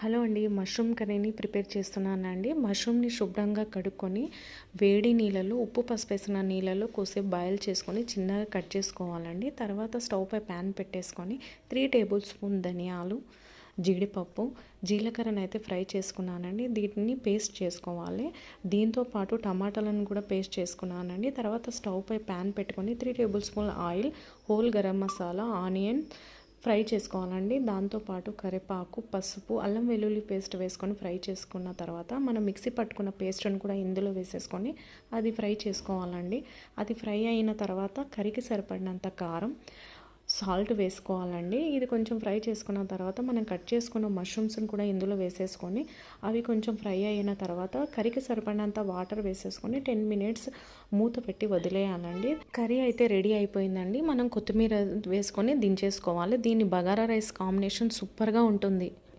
Hello అండి mushroom కర్రీని prepare చేస్తున్నానండి. మష్రూమ్ని శుభ్రంగా కడుక్కొని వేడి నీళ్ళలో ఉప్పు పసిపేసిన నీళ్ళలో కోసేపు బాయిల్ చేసుకొని చిన్నగా కట్ చేసుకోవాలండి. తర్వాత స్టవ్ పై ప్యాన్ పెట్టేసుకొని త్రీ టేబుల్ స్పూన్ ధనియాలు జీడిపప్పు జీలకర్రను అయితే ఫ్రై చేసుకున్నానండి. దీటిని పేస్ట్ చేసుకోవాలి. దీంతో పాటు టమాటాలను కూడా పేస్ట్ చేసుకున్నానండి. తర్వాత స్టవ్ పై ప్యాన్ పెట్టుకొని three tablespoon oil whole garam masala onion fry చేసుకోవాలండి. దాంతోపాటు కరివేపాకు పసుపు అల్లం వెల్లుల్లి పేస్ట్ వేసుకొని ఫ్రై చేసుకున్న తర్వాత మనం మిక్సీ పట్టుకున్న పేస్ట్ని కూడా ఇందులో వేసేసుకొని అది ఫ్రై చేసుకోవాలండి. అది ఫ్రై అయిన తర్వాత కరికి సరిపడినంత కారం సాల్ట్ వేసుకోవాలండి. ఇది కొంచెం ఫ్రై చేసుకున్న తర్వాత మనం కట్ చేసుకున్న మష్రూమ్స్ని కూడా ఇందులో వేసేసుకొని అవి కొంచెం ఫ్రై అయిన తర్వాత కర్రీకి సరిపడినంత వాటర్ వేసేసుకొని టెన్ మినిట్స్ మూత పెట్టి వదిలేయాలండి. కర్రీ అయితే రెడీ అయిపోయిందండి. మనం కొత్తిమీర వేసుకొని దించేసుకోవాలి. దీన్ని బగారా రైస్ కాంబినేషన్ సూపర్గా ఉంటుంది.